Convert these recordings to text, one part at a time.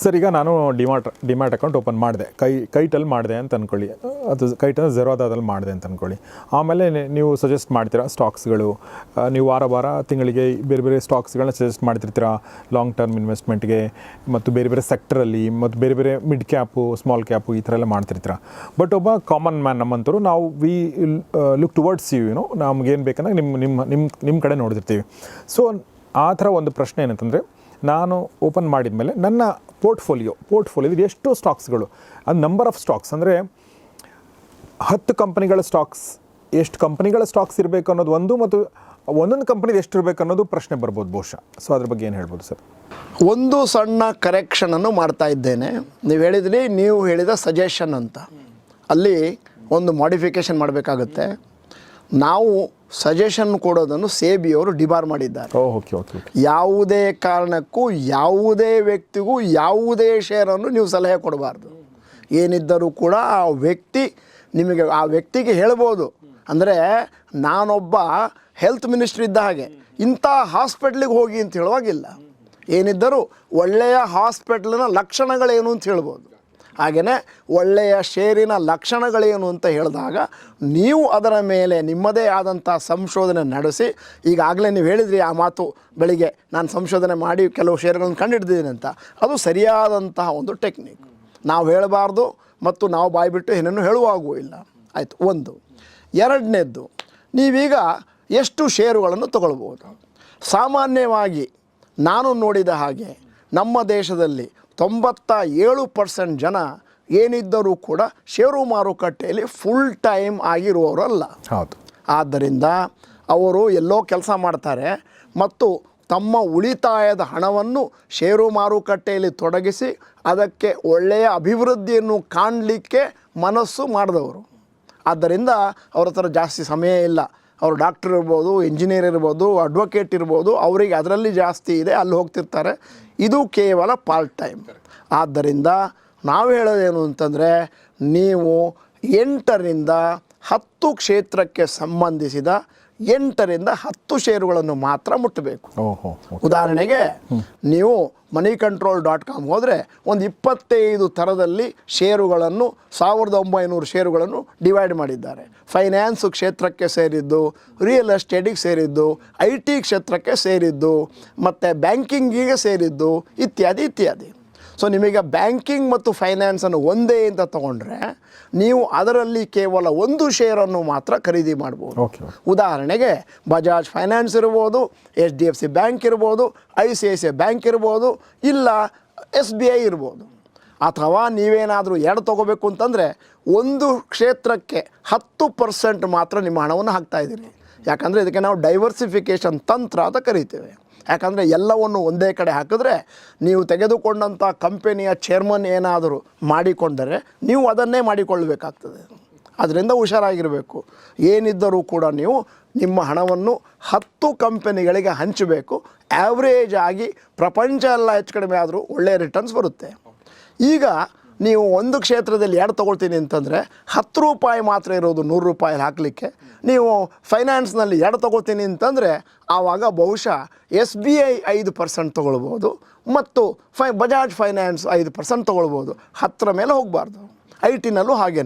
Sir, ಈಗ ನಾನು ಡಿಮಾಟ್ demat account open ಮಾಡಿದೆ. ಕೈ ಕೈಟಲ್ಲಿ ಮಾಡಿದೆ ಅಂತ ಅಂದ್ಕೊಳ್ಳಿ ಅದು ಕೈಟಲ್ಲಿ ಜೆರೋ ಅದಲ್ಲಿ ಮಾಡಿದೆ ಅಂತ ಅಂದ್ಕೊಳ್ಳಿ ಆಮೇಲೆ ನೀವು ಸಜೆಸ್ಟ್ ಮಾಡ್ತೀರಾ ಸ್ಟಾಕ್ಸ್ಗಳು ನೀವು ವಾರ ವಾರ ತಿಂಗಳಿಗೆ ಬೇರೆ ಬೇರೆ ಸ್ಟಾಕ್ಸ್ಗಳನ್ನ ಸಜೆಸ್ಟ್ ಮಾಡ್ತಿರ್ತೀರಾ? ಲಾಂಗ್ ಟರ್ಮ್ ಇನ್ವೆಸ್ಟ್ಮೆಂಟ್ಗೆ ಮತ್ತು ಬೇರೆ ಬೇರೆ ಸೆಕ್ಟರಲ್ಲಿ ಮತ್ತು ಬೇರೆ ಬೇರೆ ಮಿಡ್ ಕ್ಯಾಪು ಸ್ಮಾಲ್ ಕ್ಯಾಪು ಈ ಥರ ಎಲ್ಲ ಮಾಡ್ತಿರ್ತೀರಾ? ಬಟ್ ಒಬ್ಬ ಕಾಮನ್ ಮ್ಯಾನ್ ನಮ್ಮಂತರು ನಾವು we look towards you you know ಏನು ಬೇಕಂದ್ರೆ ನಿಮ್ಮ ನಿಮ್ಮ ನಿಮ್ಮ ನಿಮ್ಮ ಕಡೆ ನೋಡ್ತಿರ್ತೀವಿ. ಸೊ ಆ ಥರ ಒಂದು ಪ್ರಶ್ನೆ ಏನಂತಂದರೆ ನಾನು ಓಪನ್ ಮಾಡಿದ ಮೇಲೆ ನನ್ನ ಪೋರ್ಟ್ಫೋಲಿಯೋ ಪೋರ್ಟ್ಫೋಲಿಯೋದಲ್ಲಿ ಎಷ್ಟು ಸ್ಟಾಕ್ಸ್ಗಳು. ಅದು ನಂಬರ್ ಆಫ್ ಸ್ಟಾಕ್ಸ್ ಅಂದರೆ ಹತ್ತು ಕಂಪನಿಗಳ ಸ್ಟಾಕ್ಸ್ ಎಷ್ಟು ಕಂಪನಿಗಳ ಸ್ಟಾಕ್ಸ್ ಇರಬೇಕು ಅನ್ನೋದು ಒಂದು ಮತ್ತು ಒಂದೊಂದು ಕಂಪ್ನಿದು ಎಷ್ಟು ಇರಬೇಕು ಅನ್ನೋದು ಪ್ರಶ್ನೆ ಬರ್ಬೋದು ಬಹುಶಃ. ಸೊ ಅದ್ರ ಬಗ್ಗೆ ಏನು ಹೇಳ್ಬೋದು ಸರ್? ಒಂದು ಸಣ್ಣ ಕರೆಕ್ಷನನ್ನು ಮಾಡ್ತಾ ಇದ್ದೇನೆ. ನೀವು ಹೇಳಿದ್ರಿ, ನೀವು ಹೇಳಿದ ಸಜೆಷನ್ ಅಂತ. ಅಲ್ಲಿ ಒಂದು ಮಾಡಿಫಿಕೇಷನ್ ಮಾಡಬೇಕಾಗುತ್ತೆ. ನಾವು ಸಜೆಷನ್ ಕೊಡೋದನ್ನು ಸೇಬಿಯವರು ಡಿಬಾರ್ ಮಾಡಿದ್ದಾರೆ. ಓಕೆ ಓಕೆ ಓಕೆ ಯಾವುದೇ ಕಾರಣಕ್ಕೂ ಯಾವುದೇ ವ್ಯಕ್ತಿಗೂ ಯಾವುದೇ ಶೇರನ್ನು ನೀವು ಸಲಹೆ ಕೊಡಬಾರ್ದು. ಏನಿದ್ದರೂ ಕೂಡ ಆ ವ್ಯಕ್ತಿ ನಿಮಗೆ ಆ ವ್ಯಕ್ತಿಗೆ ಹೇಳ್ಬೋದು. ಅಂದರೆ ನಾನೊಬ್ಬ ಹೆಲ್ತ್ ಮಿನಿಸ್ಟ್ರ್ ಇದ್ದ ಹಾಗೆ ಇಂಥ ಹಾಸ್ಪಿಟ್ಲಿಗೆ ಹೋಗಿ ಅಂತ ಹೇಳುವಾಗಿಲ್ಲ ಏನಿದ್ದರೂ ಒಳ್ಳೆಯ ಹಾಸ್ಪಿಟ್ಲಿನ ಲಕ್ಷಣಗಳೇನು ಅಂತ ಹೇಳ್ಬೋದು. ಹಾಗೆಯೇ ಒಳ್ಳೆಯ ಷೇರಿನ ಲಕ್ಷಣಗಳೇನು ಅಂತ ಹೇಳಿದಾಗ ನೀವು ಅದರ ಮೇಲೆ ನಿಮ್ಮದೇ ಆದಂಥ ಸಂಶೋಧನೆ ನಡೆಸಿ, ಈಗಾಗಲೇ ನೀವು ಹೇಳಿದ್ರಿ ಆ ಮಾತು ಬೆಳಿಗ್ಗೆ ನಾನು ಸಂಶೋಧನೆ ಮಾಡಿ ಕೆಲವು ಷೇರುಗಳನ್ನು ಕಂಡುಹಿಡಿದಿದ್ದೀನಿ ಅಂತ, ಅದು ಸರಿಯಾದಂತಹ ಒಂದು ಟೆಕ್ನಿಕ್. ನಾವು ಹೇಳಬಾರ್ದು ಮತ್ತು ನಾವು ಬಾಯ್ಬಿಟ್ಟು ಏನನ್ನು ಹೇಳುವಾಗೂ ಇಲ್ಲ. ಆಯಿತು, ಒಂದು. ಎರಡನೇದ್ದು, ನೀವೀಗ ಎಷ್ಟು ಷೇರುಗಳನ್ನು ತಗೊಳ್ಬೋದು? ಸಾಮಾನ್ಯವಾಗಿ ನಾನು ನೋಡಿದ ಹಾಗೆ ನಮ್ಮ ದೇಶದಲ್ಲಿ ತೊಂಬತ್ತ ಏಳು ಪರ್ಸೆಂಟ್ ಜನ ಏನಿದ್ದರೂ ಕೂಡ ಷೇರು ಮಾರುಕಟ್ಟೆಯಲ್ಲಿ ಫುಲ್ ಟೈಮ್ ಆಗಿರುವವರಲ್ಲ. ಹೌದು. ಆದ್ದರಿಂದ ಅವರು ಎಲ್ಲೋ ಕೆಲಸ ಮಾಡ್ತಾರೆ ಮತ್ತು ತಮ್ಮ ಉಳಿತಾಯದ ಹಣವನ್ನು ಷೇರು ಮಾರುಕಟ್ಟೆಯಲ್ಲಿ ತೊಡಗಿಸಿ ಅದಕ್ಕೆ ಒಳ್ಳೆಯ ಅಭಿವೃದ್ಧಿಯನ್ನು ಕಾಣಲಿಕ್ಕೆ ಮನಸ್ಸು ಮಾಡಿದವರು. ಆದ್ದರಿಂದ ಅವ್ರ ಹತ್ರ ಜಾಸ್ತಿ ಸಮಯ ಇಲ್ಲ. ಅವರು ಡಾಕ್ಟರ್ ಇರ್ಬೋದು ಇಂಜಿನಿಯರ್ ಇರ್ಬೋದು ಅಡ್ವೊಕೇಟ್ ಇರ್ಬೋದು, ಅವರಿಗೆ ಅದರಲ್ಲಿ ಜಾಸ್ತಿ ಇದೆ, ಅಲ್ಲಿ ಹೋಗ್ತಿರ್ತಾರೆ. ಇದು ಕೇವಲ ಪಾರ್ಟ್ ಟೈಮ್ ಆದ್ದರಿಂದ ನಾವು ಹೇಳೋದೇನು ಅಂತಂದರೆ, ನೀವು ಎಂಟರಿಂದ ಹತ್ತು ಕ್ಷೇತ್ರಕ್ಕೆ ಸಂಬಂಧಿಸಿದ ಎಂಟರಿಂದ ಹತ್ತು ಷೇರುಗಳನ್ನು ಮಾತ್ರ ಮುಟ್ಟಬೇಕು. ಉದಾಹರಣೆಗೆ ನೀವು ಮನಿ ಕಂಟ್ರೋಲ್ ಡಾಟ್ ಕಾಮ್ ಹೋದರೆ ಒಂದು ಇಪ್ಪತ್ತೈದು ಥರದಲ್ಲಿ ಷೇರುಗಳನ್ನು ಸಾವಿರದ ಒಂಬೈನೂರು ಷೇರುಗಳನ್ನು ಡಿವೈಡ್ ಮಾಡಿದ್ದಾರೆ. ಫೈನಾನ್ಸ್ ಕ್ಷೇತ್ರಕ್ಕೆ ಸೇರಿದ್ದು ರಿಯಲ್ ಎಸ್ಟೇಟಿಗೆ ಸೇರಿದ್ದು ಐ ಟಿ ಕ್ಷೇತ್ರಕ್ಕೆ ಸೇರಿದ್ದು ಮತ್ತು ಬ್ಯಾಂಕಿಂಗಿಗೆ ಸೇರಿದ್ದು ಇತ್ಯಾದಿ ಇತ್ಯಾದಿ. ಸೊ ನಿಮಗೆ ಬ್ಯಾಂಕಿಂಗ್ ಮತ್ತು ಫೈನಾನ್ಸನ್ನು ಒಂದೇ ಅಂತ ತಗೊಂಡ್ರೆ ನೀವು ಅದರಲ್ಲಿ ಕೇವಲ ಒಂದು ಶೇರನ್ನು ಮಾತ್ರ ಖರೀದಿ ಮಾಡ್ಬೋದು. ಓಕೆ ಉದಾಹರಣೆಗೆ ಬಜಾಜ್ ಫೈನಾನ್ಸ್ ಇರ್ಬೋದು H D F C bank ಇರ್ಬೋದು I C I C I bank ಇರ್ಬೋದು ಇಲ್ಲ ಎಸ್ ಬಿ ಐ ಇರ್ಬೋದು. ಅಥವಾ ನೀವೇನಾದರೂ ಎರಡು ತೊಗೋಬೇಕು ಅಂತಂದರೆ ಒಂದು ಕ್ಷೇತ್ರಕ್ಕೆ ಹತ್ತು ಪರ್ಸೆಂಟ್ ಮಾತ್ರ ನಿಮ್ಮ ಹಣವನ್ನು ಹಾಕ್ತಾ ಇದ್ದೀರಿ. ಯಾಕಂದರೆ ಇದಕ್ಕೆ ನಾವು ಡೈವರ್ಸಿಫಿಕೇಷನ್ ತಂತ್ರ ಅಂತ ಕರಿತೇವೆ. ಯಾಕಂದರೆ ಎಲ್ಲವನ್ನು ಒಂದೇ ಕಡೆ ಹಾಕಿದ್ರೆ ನೀವು ತೆಗೆದುಕೊಂಡಂಥ ಕಂಪೆನಿಯ ಚೇರ್ಮನ್ ಏನಾದರೂ ಮಾಡಿಕೊಂಡರೆ ನೀವು ಅದನ್ನೇ ಮಾಡಿಕೊಳ್ಳಬೇಕಾಗ್ತದೆ. ಅದರಿಂದ ಹುಷಾರಾಗಿರಬೇಕು. ಏನಿದ್ದರೂ ಕೂಡ ನೀವು ನಿಮ್ಮ ಹಣವನ್ನು ಹತ್ತು ಕಂಪನಿಗಳಿಗೆ ಹಂಚಬೇಕು. ಆ್ಯಾವ್ರೇಜ್ ಆಗಿ ಪ್ರಪಂಚ ಎಲ್ಲ ಹೆಚ್ಚು ಕಡಿಮೆ ಆದರೂ ಒಳ್ಳೆಯ ರಿಟರ್ನ್ಸ್ ಬರುತ್ತೆ. ಈಗ ನೀವು ಒಂದು ಕ್ಷೇತ್ರದಲ್ಲಿ ಎರಡು ತೊಗೊಳ್ತೀನಿ ಅಂತಂದರೆ ಹತ್ತು ರೂಪಾಯಿ ಮಾತ್ರ ಇರೋದು ನೂರು ರೂಪಾಯಿ ಹಾಕಲಿಕ್ಕೆ. ನೀವು ಫೈನಾನ್ಸ್ನಲ್ಲಿ ಎರಡು ತೊಗೊಳ್ತೀನಿ ಅಂತಂದರೆ ಆವಾಗ ಬಹುಶಃ ಎಸ್ ಬಿ ಐ ಐದು ಪರ್ಸೆಂಟ್ ತೊಗೊಳ್ಬೋದು ಮತ್ತು ಫೈ ಬಜಾಜ್ ಫೈನಾನ್ಸ್ ಐದು ಪರ್ಸೆಂಟ್ ತೊಗೊಳ್ಬೋದು. ಹತ್ತರ ಮೇಲೆ ಹೋಗಬಾರ್ದು. ಐ ಟಿನಲ್ಲೂ ಹಾಗೇ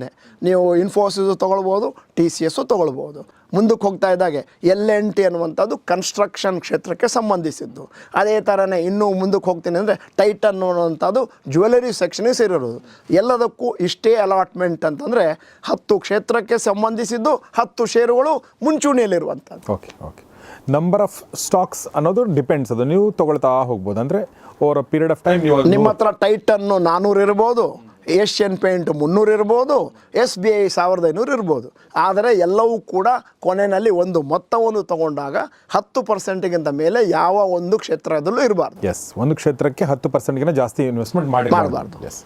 ನೀವು ಇನ್ಫೋಸಿಸು ತೊಗೊಳ್ಬೋದು ಟಿ ಸಿ ಎಸ್ಸು ತೊಗೊಳ್ಬೋದು. ಮುಂದಕ್ಕೆ ಹೋಗ್ತಾ ಇದ್ದಾಗೆ ಎಲ್ ಎನ್ ಟಿ ಅನ್ನುವಂಥದ್ದು ಕನ್ಸ್ಟ್ರಕ್ಷನ್ ಕ್ಷೇತ್ರಕ್ಕೆ ಸಂಬಂಧಿಸಿದ್ದು. ಅದೇ ಥರನೇ ಇನ್ನೂ ಮುಂದಕ್ಕೆ ಹೋಗ್ತೀನಿ ಅಂದರೆ ಟೈಟನ್ ಅನ್ನುವಂಥದ್ದು ಜ್ಯುವೆಲರಿ ಸೆಕ್ಷನಿಗೆ ಸೇರಿರೋದು. ಎಲ್ಲದಕ್ಕೂ ಇಷ್ಟೇ ಅಲಾಟ್ಮೆಂಟ್ ಅಂತಂದರೆ ಹತ್ತು ಕ್ಷೇತ್ರಕ್ಕೆ ಸಂಬಂಧಿಸಿದ್ದು ಹತ್ತು ಷೇರುಗಳು ಮುಂಚೂಣಿಯಲ್ಲಿರುವಂಥದ್ದು. Okay okay number of stocks ಅನ್ನೋದು ಡಿಪೆಂಡ್ಸ್ ಅದು ನೀವು ತಗೊಳ್ತಾ ಹೋಗ್ಬೋದು. ಅಂದರೆ over a period of time ನಿಮ್ಮ ಹತ್ರ ಟೈಟನ್ನು ನಾನ್ನೂರು ಇರ್ಬೋದು. ಏಷ್ಯನ್ ಪೇಂಟ್ ಮುನ್ನೂರು ಇರ್ಬೋದು ಎಸ್ ಬಿ ಐ ಸಾವಿರದ ಐನೂರು ಇರ್ಬೋದು. ಆದರೆ ಎಲ್ಲವೂ ಕೂಡ ಕೊನೆಯಲ್ಲಿ ಒಂದು ಮೊತ್ತವನ್ನು ತಗೊಂಡಾಗ ಹತ್ತು ಪರ್ಸೆಂಟ್ಗಿಂತ ಮೇಲೆ ಯಾವ ಒಂದು ಕ್ಷೇತ್ರದಲ್ಲೂ ಇರಬಾರ್ದು. ಎಸ್ ಒಂದು ಕ್ಷೇತ್ರಕ್ಕೆ ಹತ್ತು ಪರ್ಸೆಂಟ್ಗಿಂತ ಜಾಸ್ತಿ ಇನ್ವೆಸ್ಟ್ಮೆಂಟ್ ಮಾಡಬಾರ್ದು ಮಾಡ್ಬಾರ್ದು. ಎಸ್